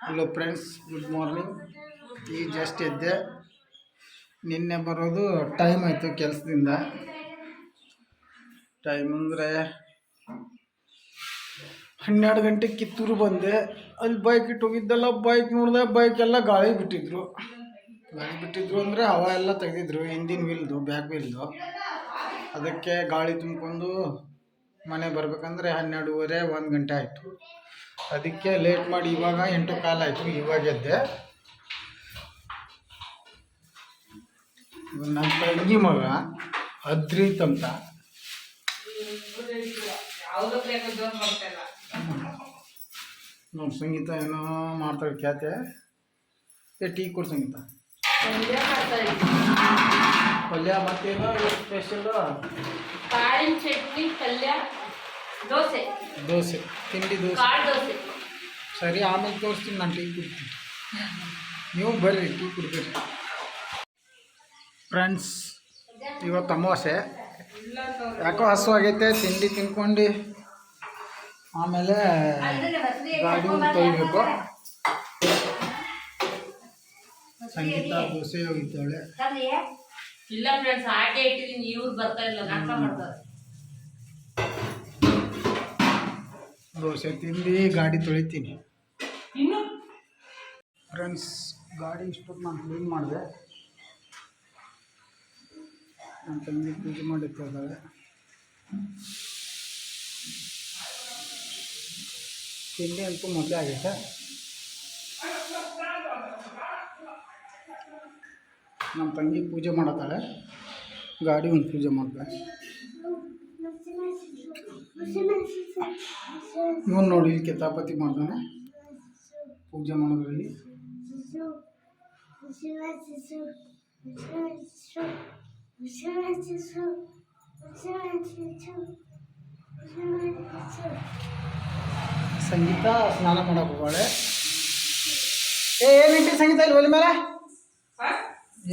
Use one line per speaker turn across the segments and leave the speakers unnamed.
Hello friends good morning ಈ just ಇದ್ದೆ ನಿನ್ನೆ ಬರೋದು ಟೈಮ್ ಆಯಿತು ಕೆಲಸದಿಂದ. ಟೈಮ್ ಅಂದರೆ ಹನ್ನೆರಡು ಗಂಟೆ ಕಿತ್ತೂರು ಬಂದೆ. ಅಲ್ಲಿ ಬೈಕ್ ಇಟ್ಟು ಹೋಗಿದ್ದೆಲ್ಲ ಬೈಕ್ ನೋಡಿದೆ ಬೈಕ್ ಎಲ್ಲ ಗಾಳಿ ಬಿಟ್ಟಿದ್ರು. ಗಾಳಿ ಬಿಟ್ಟಿದ್ರು ಅಂದರೆ ಹವ ಎಲ್ಲ ತೆಗೆದಿದ್ರು ಹಿಂದಿನ ವೀಲ್ದು ಬ್ಯಾಕ್ ವೀಲ್ದು ಅದಕ್ಕೆ ಗಾಳಿ ತುಂಬಿಕೊಂಡು ಮನೆ ಬರಬೇಕಂದ್ರೆ ಹನ್ನೆರಡೂವರೆ ಒಂದು ಗಂಟೆ ಆಯಿತು. ಅದಕ್ಕೆ ಲೇಟ್ ಮಾಡಿ ಇವಾಗ ಎಂಟು ಕಾಲ ಆಯಿತು ಇವಾಗ ಎದ್ದೆ ನನ್ನ ತಂಗಿ ಮಗ ಅದ್ರಿತ್ ಅಂತ. ನಮ್ಮ ಸಂಗೀತ ಏನೋ ಮಾಡ್ತಾಳೆ ಖ್ಯಾತೆ. ಏ ಟೀ ಕೊಡು ಸಂಗೀತ. ಪಲ್ಯ ಮತ್ತೇನೋ ಸ್ಪೆಷಲು
ಕಾಳಿನ ಚಟ್ನಿ ಪಲ್ಯ ದೋಸೆ.
ದೋಸೆ ತಿಂಡಿ ದೋಸೆ.
ಕಾಳು ದೋಸೆ.
ಸರಿ ಆಮೇಲೆ ತೋರಿಸ್ತೀನಿ ನಾನು ಟೀ ಕುಡ್ತೀನಿ. ನೀವು ಬರ್ರಿ ಟೀ ಕುಡ್ತೀರಿ ಫ್ರೆಂಡ್ಸ್ ಇವತ್ತು ಅಮಾವಾಸ್ಯೆ. ಯಾಕೋ ಹಸು ಆಗೈತೆ ತಿಂಡಿ ತಿನ್ಕೊಂಡು ಆಮೇಲೆ ಗಾಡಿ ತೊಯ್ಬೇಕು ಸಂಗೀತ ದೋಸೆ ಹೋಗಿದ್ದಾಳೆ.
ಇಲ್ಲ ಫ್ರೆಂಡ್ಸ್ ಹಾಗೆ ಇಟ್ಟಿದ್ದೀನಿ ಇವ್ರು ಬರ್ತಾ ಇಲ್ಲ ನಾಟಕ ಮಾಡ್ತಾರೆ
ದೋಸೆ ತಿಂದು ಗಾಡಿ ತೊಳಿತೀನಿ.
ಇನ್ನು?
ಫ್ರೆಂಡ್ಸ್ ಗಾಡಿ ಇಷ್ಟೊತ್ತು ನಾನು ಕ್ಲೀನ್ ಮಾಡಿದೆ. ನನ್ನ ತಂಗಿ ಪೂಜೆ ಮಾಡಿರ್ತಾರೆ ತಿಂಡಿ ಅಂತೂ ಮೊದಲೇ ಆಗೈತೆ ನಮ್ಮ ತಂಗಿ ಪೂಜೆ ಮಾಡತ್ತಾಳೆ. ಗಾಡಿ ಒಂದು ಪೂಜೆ ಮಾಡ್ತಾಳೆ. ಇವನು ನೋಡಿ ಇಲ್ಲಿ ಕಿತಾಪತಿ ಮಾಡ್ತಾನೆ. ಪೂಜೆ ಮಾಡೋದ್ರಲ್ಲಿ. ಸಂಗೀತ ಸ್ನಾನ ಮಾಡಕ್ಕೆ ಹೋಗಾಳೆ ಏ ಏನಿಟ್ಟಿ ಸಂಗೀತ ಇಲ್ಲಿ ಒಲಿ ಮೇಲೆ?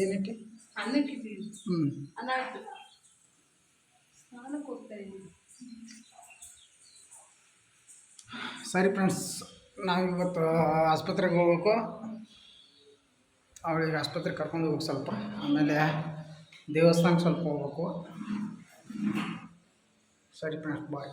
ಏನಿಟ್ಟಿ ಹ್ಞೂ
ಸ್ನಾನಕ್ಕೆ ಹೋಗ್ತಾ ಇದ್ದೀನಿ.
ಸರಿ ಫ್ರೆಂಡ್ಸ್ ನಾವು ಇವತ್ತು ಆಸ್ಪತ್ರೆಗೆ ಹೋಗ್ಬೇಕು. ಅವಳಿಗೆ ಆಸ್ಪತ್ರೆಗೆ ಕರ್ಕೊಂಡು ಹೋಗ್ಬೇಕು ಸ್ವಲ್ಪ. ಆಮೇಲೆ ದೇವಸ್ಥಾನಕ್ಕೆ ಸ್ವಲ್ಪ ಹೋಗ್ಬೇಕು. ಸರಿ ಫ್ರೆಂಡ್ಸ್ ಬಾಯ್